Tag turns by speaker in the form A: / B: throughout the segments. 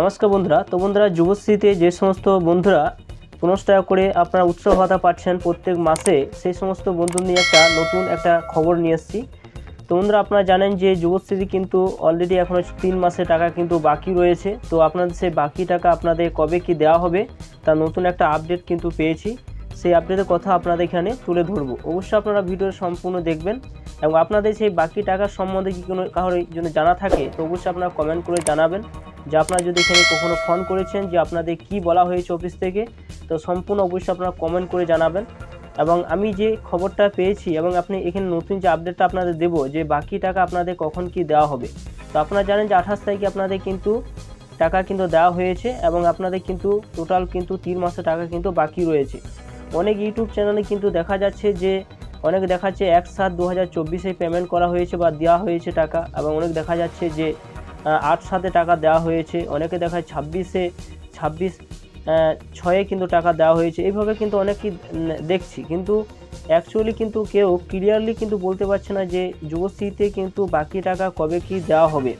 A: নমস্কার বন্ধুরা, তো বন্ধুরা যুবশ্রীতে যে সমস্ত বন্ধুরা পনেরোশো টাকা করে আপনারা উৎসব ভাতা পাচ্ছেন প্রত্যেক মাসে, সেই সমস্ত বন্ধু নিয়ে একটা নতুন একটা খবর নিয়ে এসেছি। তো বন্ধুরা আপনারা জানেন যে যুবশ্রী কিন্তু অলরেডি এখনও তিন মাসে টাকা কিন্তু বাকি রয়েছে। তো আপনাদের সেই বাকি টাকা আপনাদের কবে কি দেওয়া হবে, তার নতুন একটা আপডেট কিন্তু পেয়েছি। সেই আপডেটের কথা আপনাদের এখানে তুলে ধরবো। অবশ্যই আপনারা ভিডিও সম্পূর্ণ দেখবেন এবং আপনাদের সেই বাকি টাকার সম্বন্ধে কি কোনো কারোর জন্য জানা থাকে, তো অবশ্যই আপনারা কমেন্ট করে জানাবেন। যে আপনারা যদি এখানে কখনো ফোন করেছেন যে আপনাদের কি বলা হয়েছে অফিস থেকে, তো সম্পূর্ণ অবশ্যই আপনারা কমেন্ট করে জানাবেন। এবং আমি যে খবরটা পেয়েছি এবং আপনি এখানে নতুন যে আপডেটটা আপনাদের দেবো, যে বাকি টাকা আপনাদের কখন কি দেওয়া হবে। তো আপনারা জানেন যে আঠাশ তারিখে আপনাদের কিন্তু টাকা কিন্তু দেওয়া হয়েছে এবং আপনাদের কিন্তু টোটাল কিন্তু তিন মাসের টাকা কিন্তু বাকি রয়েছে। অনেক ইউটিউব চ্যানেলে কিন্তু দেখা যাচ্ছে যে, অনেক দেখাচ্ছে এক সাত দু হাজার চব্বিশে পেমেন্ট করা হয়েছে বা দেওয়া হয়েছে টাকা এবং অনেক দেখা যাচ্ছে যে আট সাতে টাকা দেওয়া হয়েছে। অনেকে দেখায় ছাব্বিশে ছাব্বিশ ছয়ে কিন্তু টাকা দেওয়া হয়েছে। এইভাবে কিন্তু অনেকই উম, দেখছি। কিন্তু অ্যাকচুয়ালি কিন্তু কেউ ক্লিয়ারলি কিন্তু বলতে পারছে না যে যুবশ্রীতে কিন্তু বাকি টাকা কবে কি দেওয়া হবে।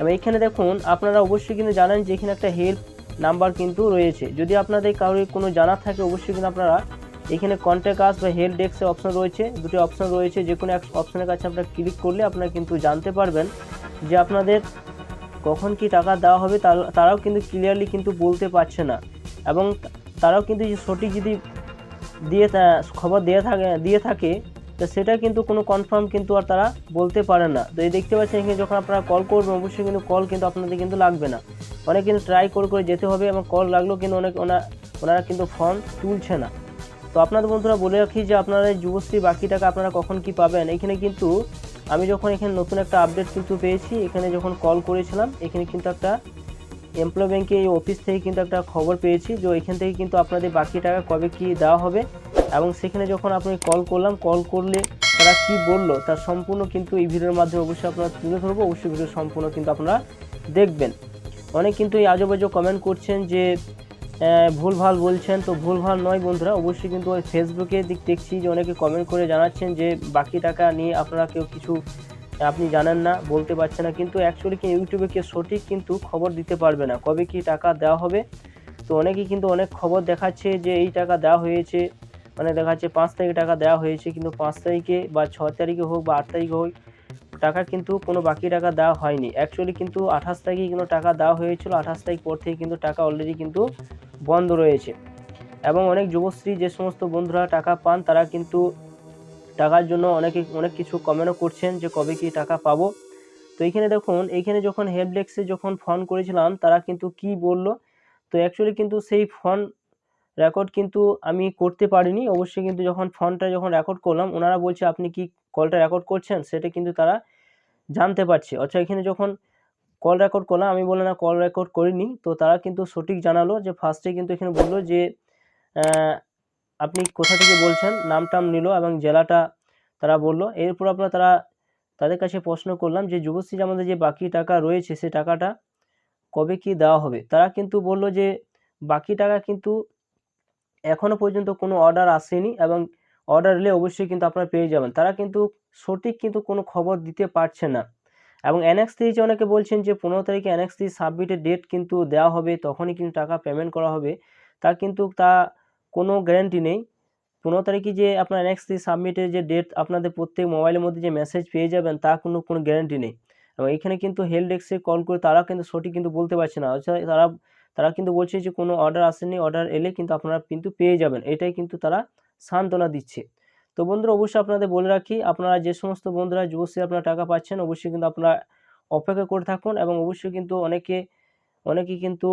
A: এবং এখানে দেখুন আপনারা অবশ্যই কিন্তু জানেন যে এখানে একটা হেল্প নাম্বার কিন্তু রয়েছে। যদি আপনাদের কারোর কোনো জানা থাকে অবশ্যই কিন্তু আপনারা এখানে কন্ট্যাক্ট আস বা হেল্প ডেস্কের অপশন রয়েছে। দুটি অপশন রয়েছে। যে কোনো এক অপশনের কাছে আপনারা ক্লিক করলে আপনারা কিন্তু জানতে পারবেন। যে আপনাদের কখন কি টাকা দেওয়া হবে তার- তারাও কিন্তু ক্লিয়ারলি কিন্তু বলতে পারছে না। এবং তারাও কিন্তু সঠিক যদি দিয়ে খবর দিয়ে থাকে দিয়ে থাকে, তো সেটা কিন্তু কোনো কনফার্ম কিন্তু আর তারা বলতে পারে না। তো এই দেখতে পাচ্ছেন এখানে যখন আপনারা কল করবেন, অবশ্যই কিন্তু কল কিন্তু আপনাদের কিন্তু লাগবে না। অনেক কিন্তু ট্রাই করে করে যেতে হবে এবং কল লাগলেও কিন্তু অনেক, ওনা, ওনারা কিন্তু ফর্ম তুলছে না। তো আপনাদের বন্ধুরা বলে রাখি যে আপনারা যুবশ্রী বাকি টাকা আপনারা কখন কি পাবেন? এখানে কিন্তু আমি যখন এখানে নতুন একটা আপডেট কিন্তু পেয়েছি, এখানে যখন কল করেছিলাম, এখানে কিন্তু একটা এমপ্লয় ব্যাংকে এই অফিস থেকে কিন্তু একটা খবর পেয়েছি যে এখান থেকে কিন্তু আপনাদের বাকি টাকা কবে কি দেওয়া হবে এবং সেখানে যখন আপনি কল করলাম কল করলে তারা কি বলল তার সম্পূর্ণ কিন্তু এই ভিডিওর মাধ্যমে অবশ্যই আপনারা তুলে ধরবো, অবশ্যই ভিডিও সম্পূর্ণ কিন্তু আপনারা দেখবেন। অনেক কিন্তু এই আজেবাজে কমেন্ট করছেন যে ভুলভাল বলছেন, তো ভুলভাল নয় বন্ধুরা, অবশ্যই কিন্তু ওই ফেসবুকে দিক দেখছি যে অনেকে কমেন্ট করে জানাচ্ছেন যে বাকি টাকা নিয়ে আপনারা কেউ কিছু, আপনি জানেন না, বলতে পারছেন না, কিন্তু অ্যাকচুয়ালি কি ইউটিউবে কেউ সঠিক কিন্তু খবর দিতে পারবে না। কবে কি টাকা দেওয়া হবে? তো অনেকেই কিন্তু অনেক খবর দেখাচ্ছে যে এই টাকা দেওয়া হয়েছে মানে দেখাচ্ছে পাঁচ তারিখে টাকা দেওয়া হয়েছে, কিন্তু পাঁচ তারিখে বা ছ তারিখে হোক বা আট তারিখে হোক, টাকা কিন্তু কোনো বাকি টাকা দেওয়া হয়নি। অ্যাকচুয়ালি কিন্তু আঠাশ তারিখে কিন্তু টাকা দেওয়া হয়েছিল, আঠাশ তারিখ পর থেকে কিন্তু টাকা অলরেডি কিন্তু বন্ধ রয়েছে। এবং অনেক যুবশ্রী যে সমস্ত বন্ধুরা টাকা পান, তারা কিন্তু টাকার জন্য অনেকে, অনেক কিছু কমেন্টও করছেন যে কবে কি টাকা পাবো। তো এইখানে দেখুন এইখানে যখন হেল্প ডেস্কে যখন ফোন করেছিলাম, তারা কিন্তু কি বলল? তো অ্যাকচুয়ালি কিন্তু সেই ফোন রেকর্ড কিন্তু আমি করতে পারিনি। অবশ্যই কিন্তু যখন ফোনটা যখন রেকর্ড করলাম, ওনারা বলছে, আপনি কি কলটা রেকর্ড করছেন? সেটা কিন্তু তারা জানতে পারছে। অর্থাৎ এখানে যখন কল রেকর্ড করলাম, আমি বললাম, না কল রেকর্ড করিনি। তো তারা কিন্তু সঠিক জানালো যে ফার্স্টে কিন্তু এখানে বলল যে আপনি কোথা থেকে বলছেন? নাম টাম নিল এবং জেলাটা তারা বলল। এরপর আপনার তারা তাদের কাছে প্রশ্ন করলাম যে, যুবশ্রী আমাদের যে বাকি টাকা রয়েছে সে টাকাটা কবে কি দেওয়া হবে? তারা কিন্তু বলল যে, বাকি টাকা কিন্তু এখনও পর্যন্ত কোনো অর্ডার আসেনি এবং অর্ডার এলে অবশ্যই কিন্তু আপনারা পেয়ে যাবেন। তারা কিন্তু সঠিক কিন্তু কোনো খবর দিতে পারছে না। এবং এনএক্স থ্রি যে অনেকে বলছেন যে পনেরো তারিখে এনএক্স থ্রি সাবমিটের ডেট কিন্তু দেওয়া হবে, তখনই কিন্তু টাকা পেমেন্ট করা হবে। তা কিন্তু তা কোনো গ্যারান্টি নেই। পনেরো তারিখে যে আপনার এনএক্স থ্রি সাবমিটের যে ডেট আপনাদের প্রত্যেক মোবাইলের মধ্যে যে মেসেজ পেয়ে যাবেন, তা কোনো কোনো গ্যারান্টি নেই। এবং এখানে কিন্তু হেল্প ডেস্কে কল করে তারা কিন্তু সঠিক কিন্তু বলতে পারছে না। অর্থাৎ তারা তারা কিন্তু বলছে যে কোনো অর্ডার আসেনি অর্ডার এলে কিন্তু আপনারা কিন্তু পেয়ে যাবেন। এটাই কিন্তু তারা সান্ত্বনা দিচ্ছে। তো বন্ধুরা, অবশ্যই আপনাদের বলে রাখি, আপনারা যে সমস্ত বন্ধুরা যুবশ্রী আপনারা টাকা পাচ্ছেন, অবশ্যই কিন্তু আপনারা অপেক্ষা করে থাকুন এবং অবশ্যই কিন্তু অনেকে অনেকে কিন্তু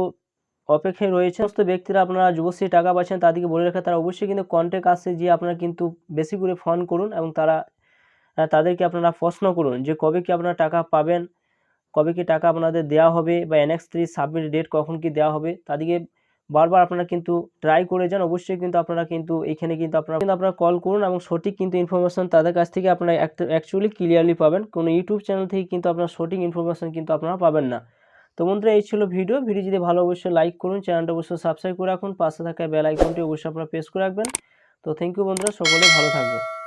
A: অপেক্ষায় রয়েছে সমস্ত ব্যক্তিরা আপনারা যুবশ্রী টাকা পাচ্ছেন তাদেরকে বলে রাখা, তারা অবশ্যই কিন্তু কন্ট্যাক্ট আসে যে আপনারা কিন্তু বেশি করে ফোন করুন এবং তারা তাদেরকে আপনারা প্রশ্ন করুন যে কবে কি আপনারা টাকা পাবেন, কবে কি টাকা আপনাদের দেওয়া হবে বা এনএক্স থ্রি সাবমিট ডেট কখন কি দেওয়া হবে, তাদেরকে বারবার আপনারা কিন্তু ট্রাই করে যান, অবশ্যই কিন্তু আপনারা কিন্তু এখানে কিন্তু আপনারা কিন্তু আপনারা কল করুন এবং সঠিক কিন্তু ইনফরমেশন তাদের কাছ থেকে আপনারা অ্যাকচুয়ালি ক্লিয়ারলি পাবেন। কোনো ইউটিউব চ্যানেল থেকে কিন্তু আপনারা সঠিক ইনফরমেশন কিন্তু আপনারা পাবেন না। তো বন্ধুরা, এই ছিল ভিডিও ভিডিও যদি ভালো, অবশ্যই লাইক করুন। চ্যানেলটা অবশ্যই সাবস্ক্রাইব করে রাখুন। পাশে থাকা বেল আইকনটি অবশ্যই আপনারা প্রেস করে রাখবেন। তো থ্যাংক ইউ বন্ধুরা, সকলে ভালো থাকবেন।